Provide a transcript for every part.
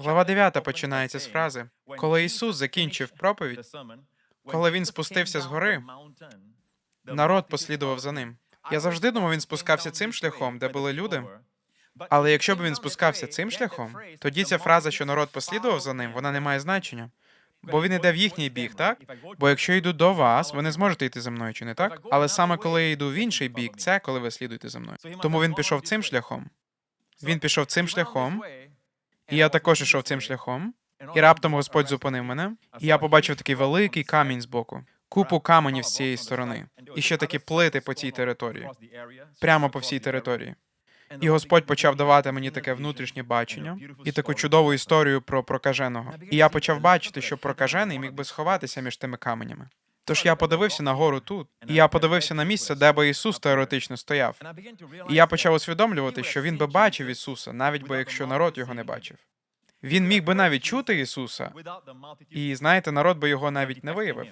Глава 9 починається з фрази: коли Ісус закінчив проповідь, коли він спустився з гори, народ послідував за ним. Я завжди думав, він спускався цим шляхом, де були люди. Але якщо б він спускався цим шляхом, тоді ця фраза, що народ послідував за ним, вона не має значення. Бо він іде в їхній бік, так? Бо якщо йду до вас, ви не зможете йти за мною, чи не так? Але саме коли я йду в інший бік, це коли ви слідуєте за мною. Тому він пішов цим шляхом. Він пішов цим шляхом, і я також ішов цим шляхом. І раптом Господь зупинив мене, і я побачив такий великий камінь збоку, купу каменів з цієї сторони, і ще такі плити по цій території, прямо по всій території. І Господь почав давати мені таке внутрішнє бачення і таку чудову історію про прокаженого. І я почав бачити, що прокажений міг би сховатися між тими каменями. Тож я подивився на гору тут, і я подивився на місце, де би Ісус теоретично стояв. І я почав усвідомлювати, що він би бачив Ісуса, навіть би якщо народ його не бачив. Він міг би навіть чути Ісуса, і знаєте, народ би його навіть не виявив.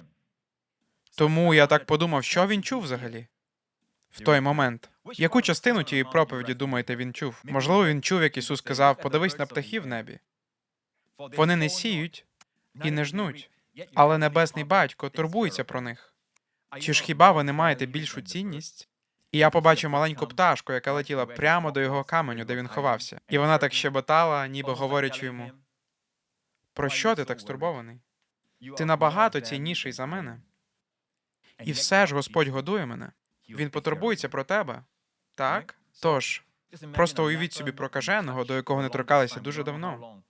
Тому я так подумав, що він чув взагалі в той момент. Яку частину тієї проповіді думаєте, він чув? Можливо, він чув, як Ісус сказав: подивись на птахів в небі. Вони не сіють і не жнуть, але небесний батько турбується про них. Чи ж хіба ви не маєте більшу цінність? І я побачив маленьку пташку, яка летіла прямо до його каменю, де він ховався, і вона так щебетала, ніби говорячи йому: про що ти так стурбований? Ти набагато цінніший за мене. І все ж Господь годує мене. Він потурбується про тебе. Так? Тож, просто уявіть собі прокаженого, до якого не торкалися дуже давно.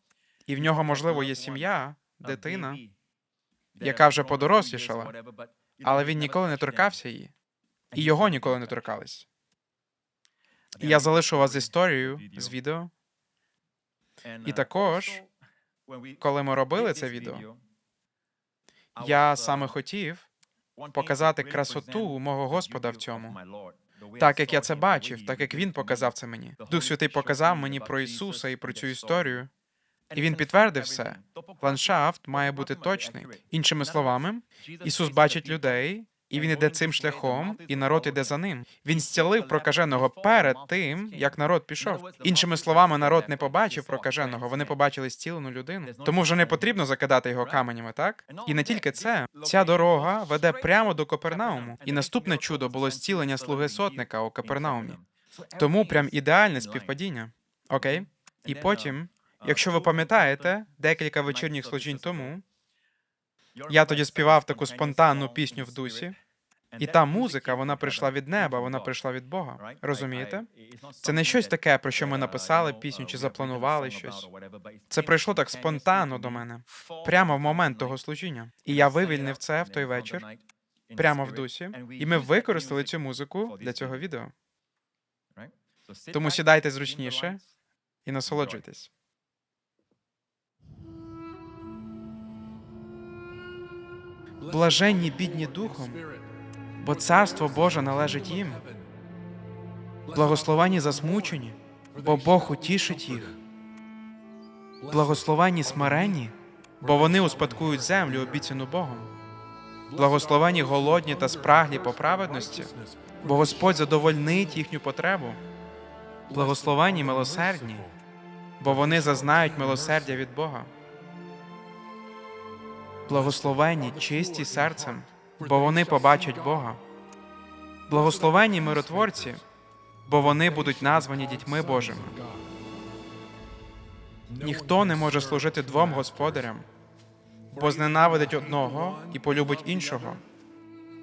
І в нього, можливо, є сім'я, дитина, яка вже подорослішала, але він ніколи не торкався її, і його ніколи не торкались. Я залишу вас з історією з відео. І також, коли ми робили це відео, я саме хотів показати красоту мого Господа в цьому. Так як я це бачив, так як він показав це мені. Дух Святий показав мені про Ісуса і про цю історію. І він підтвердив все. Ландшафт має бути точний. Іншими словами, Ісус бачить людей, і він іде цим шляхом, і народ іде за ним. Він зцілив прокаженого перед тим, як народ пішов. Іншими словами, народ не побачив прокаженого, вони побачили зцілену людину. Тому вже не потрібно закидати його каменями, так? І не тільки це, ця дорога веде прямо до Копернауму. І наступне чудо було зцілення слуги сотника у Капернаумі. Тому прям ідеальне співпадіння. Окей? І потім, якщо ви пам'ятаєте, декілька вечірніх служінь тому я тоді співав таку спонтанну пісню в дусі, і та музика, вона прийшла від неба, вона прийшла від Бога. Розумієте? Це не щось таке, про що ми написали пісню чи запланували щось. Це прийшло так спонтанно до мене, прямо в момент того служіння. І я вивільнив це в той вечір, прямо в дусі, і ми використали цю музику для цього відео. Тому сідайте зручніше і насолоджуйтесь. Блаженні бідні духом, бо царство Боже належить їм. Благословені засмучені, бо Бог утішить їх. Благословені смиренні, бо вони успадкують землю, обіцяну Богом. Благословені голодні та спраглі по праведності, бо Господь задовольнить їхню потребу. Благословені милосердні, бо вони зазнають милосердя від Бога. Благословені чисті серцем, бо вони побачать Бога. Благословені миротворці, бо вони будуть названі дітьми Божими. Ніхто не може служити двом господарям, бо зненавидить одного і полюбить іншого,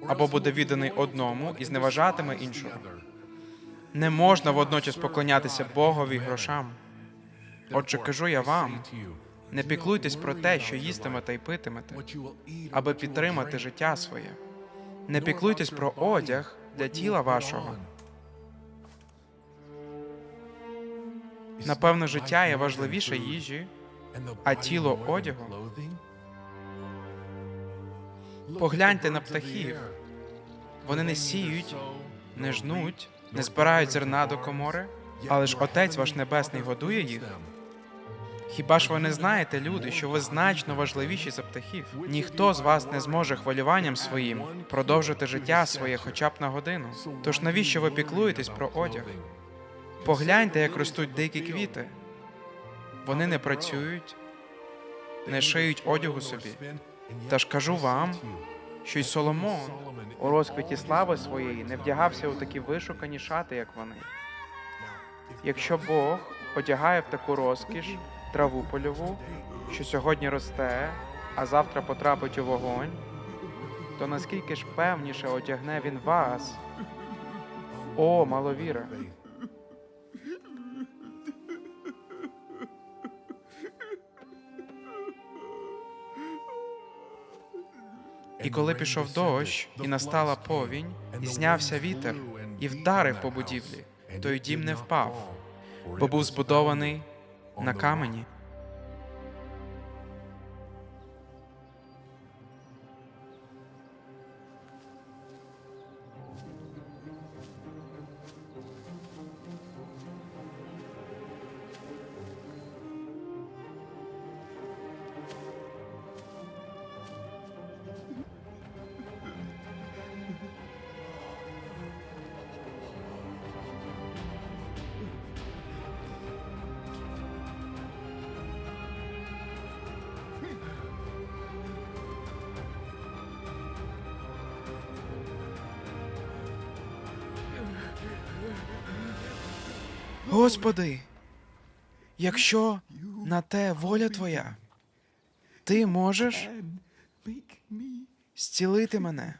або буде відданий одному і зневажатиме іншого. Не можна водночас поклонятися Богові грошам. Отже, кажу я вам, не піклуйтесь про те, що їстимете і питимете, аби підтримати життя своє. Не піклуйтесь про одяг для тіла вашого. Напевно, життя є важливіше їжі, а тіло одягу. Погляньте на птахів. Вони не сіють, не жнуть, не збирають зерна до комори, але ж Отець ваш Небесний годує їх. Хіба ж ви не знаєте, люди, що ви значно важливіші за птахів? Ніхто з вас не зможе хвилюванням своїм продовжити життя своє хоча б на годину. Тож навіщо ви піклуєтесь про одяг? Погляньте, як ростуть дикі квіти. Вони не працюють, не шиють одягу собі. Та ж кажу вам, що й Соломон у розквіті слави своєї не вдягався у такі вишукані шати, як вони. Якщо Бог одягає в таку розкіш траву польову, що сьогодні росте, а завтра потрапить у вогонь, то наскільки ж певніше одягне він вас? О, маловіра! І коли пішов дощ, і настала повінь, і знявся вітер, і вдарив по будівлі, той дім не впав, бо був збудований на камені. Господи, якщо на те воля Твоя, Ти можеш зцілити мене.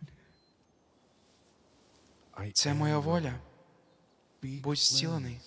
Це моя воля. Будь зцілений.